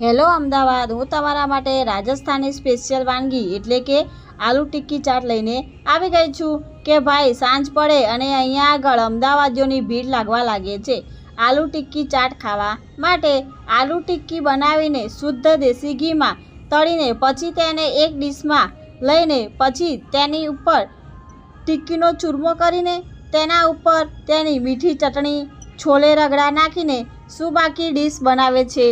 Hello Ahmedabad, હું તમારા માટે રાજસ્થાની સ્પેશિયલ વાનગી એટલે કે આલુ ટિક્કી ચાટ લઈને આવી ગઈ છું કે ભાઈ સાંજ પડે અને અહીંયા આગળ અમદાવાદીઓની ભીડ લાગવા લાગે છે. આલુ ટિક્કી ચાટ ખાવા માટે આલુ ટિક્કી બનાવીને શુદ્ધ દેશી ઘીમાં તળીને પછી તેને એક ડીશમાં લઈને પછી તેની ઉપર ટિક્કીનો ચૂરમો કરીને તેના ઉપર તેની મીઠી ચટણી, છોલે રગડા નાખીને સુબાકી ડીશ બનાવે છે.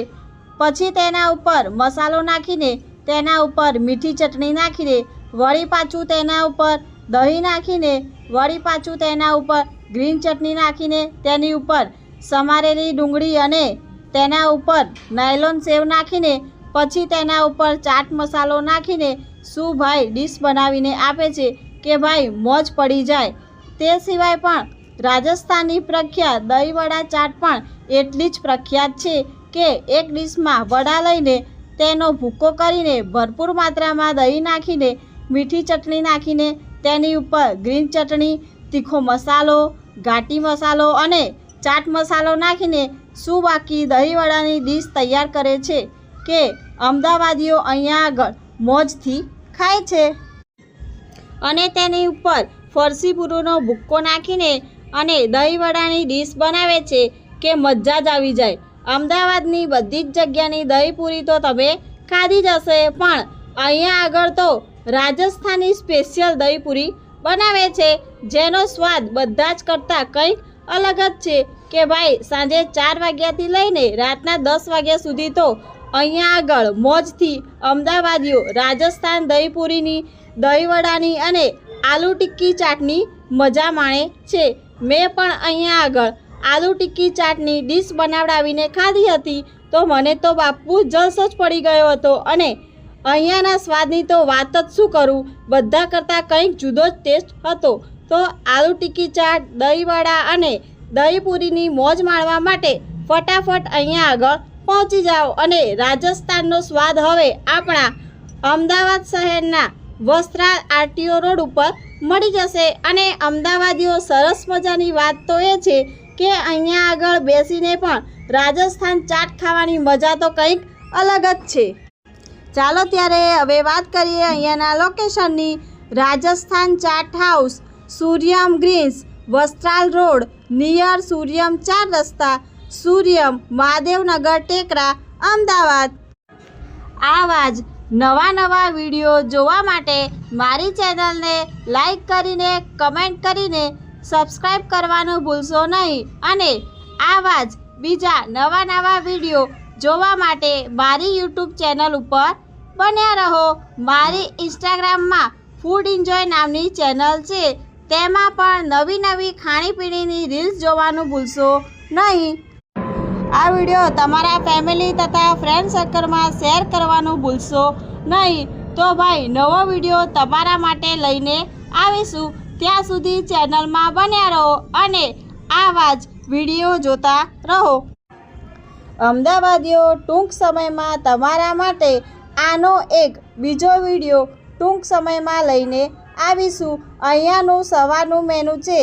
પછી તેના ઉપર મસાલો નાખીને, તેના ઉપર મીઠી ચટણી નાખીને, વળી પાછું તેના ઉપર દહીં નાખીને, વળી પાછું તેના ઉપર ગ્રીન ચટણી નાખીને, તેની ઉપર સમારેલી ડુંગળી અને તેના ઉપર નાયલોન સેવ નાખીને, પછી તેના ઉપર ચાટ મસાલો નાખીને શું ભાઈ ડીશ બનાવીને આપે છે કે ભાઈ મોજ પડી જાય. તે સિવાય પણ રાજસ્થાનની પ્રખ્યાત દહીંવડા ચાટ પણ એટલી જ પ્રખ્યાત છે કે એક ડીશમાં વડા લઈને તેનો ભૂકો કરીને ભરપૂર માત્રામાં દહીં નાખીને, મીઠી ચટણી નાખીને તેની ઉપર ગ્રીન ચટણી, તીખો મસાલો, ઘાટી મસાલો અને ચાટ મસાલો નાખીને બાકી દહીંવડાની ડીશ તૈયાર કરે છે કે અમદાવાદીઓ અહીંયા આગળ મોજથી ખાય છે. અને તેની ઉપર ફરસી પૂરોનો ભૂક્કો નાખીને અને દહીંવડાની ડીશ બનાવે છે કે મજા જ આવી જાય. અમદાવાદની બધી જ જગ્યાની દહીંપૂરી તો તમે ખાધી જ હશે, પણ અહીંયા આગળ તો રાજસ્થાની સ્પેશિયલ દહીંપૂરી બનાવે છે, જેનો સ્વાદ બધા જ કરતાં કંઈક અલગ જ છે કે ભાઈ, સાંજે ચાર વાગ્યાથી લઈને રાતના દસ વાગ્યા સુધી તો અહીંયા આગળ મોજથી અમદાવાદીઓ રાજસ્થાન દહીંપૂરીની દહીંવડાની અને આલુ ટિક્કી ચાટની મજા માણે છે. મેં પણ અહીંયા આગળ આલુ ટિક્કી ચાટની ડીશ બનાવડાવીને ખાધી હતી તો મને તો બાપુ જલસ જ પડી ગયો હતો અને અહીંયાના સ્વાદની તો વાત જ શું કરું? બધા કરતાં કંઈક જુદો જ ટેસ્ટ હતો. તો આલુ ટિક્કી ચાટ દહીંવડા અને દહીંપૂરીની મોજ માણવા માટે ફટાફટ અહીંયા આગળ પહોંચી જાઓ અને રાજસ્થાનનો સ્વાદ હવે આપણા અમદાવાદ શહેરના વસ્ત્રા આરટીઓ રોડ ઉપર મળી જશે. અને અમદાવાદીઓ સરસ મજાની વાત તો એ છે કે અહીંયા આગળ બેસીને પણ રાજસ્થાન ચાટ ખાવાની મજા તો કંઈક અલગ જ છે. ચાલો ત્યારે હવે વાત કરીએ અહીંયાના લોકેશનની Rajasthan chaat house, Suryam greens, Vastral road, near Suryam ચાર રસ્તા, સૂર્યમ મહાદેવનગર ટેકરા, અમદાવાદ. આવા જ નવા નવા વીડિયો જોવા માટે મારી ચેનલને લાઈક કરીને, કમેન્ટ કરીને સબસ્ક્રાઈબ કરવાનું ભૂલશો નહીં અને આવા જ બીજા નવા નવા વીડિયો જોવા માટે મારી યુટ્યુબ ચેનલ ઉપર બન્યા રહો. મારી ઇન્સ્ટાગ્રામમાં ફૂડ એન્જોય નામની ચેનલ છે. તેમાં પણ નવી નવી ખાણીપીણીની રીલ્સ જોવાનું ભૂલશો નહીં. આ વીડિયો તમારા ફેમિલી તથા ફ્રેન્ડ સર્કલમાં શેર કરવાનું ભૂલશો નહીં. તો ભાઈ, નવો વીડિયો તમારા માટે લઈને આવીશું. ત્યાં સુધી ચેનલમાં બન્યા રહો અને આવા જ વીડિયો જોતા રહો. અમદાવાદીઓ ટૂંક સમયમાં તમારા માટે આનો એક બીજો વીડિયો ટૂંક સમયમાં લઈને આવીશું. અહીંયાનું સવારનું મેનુ છે.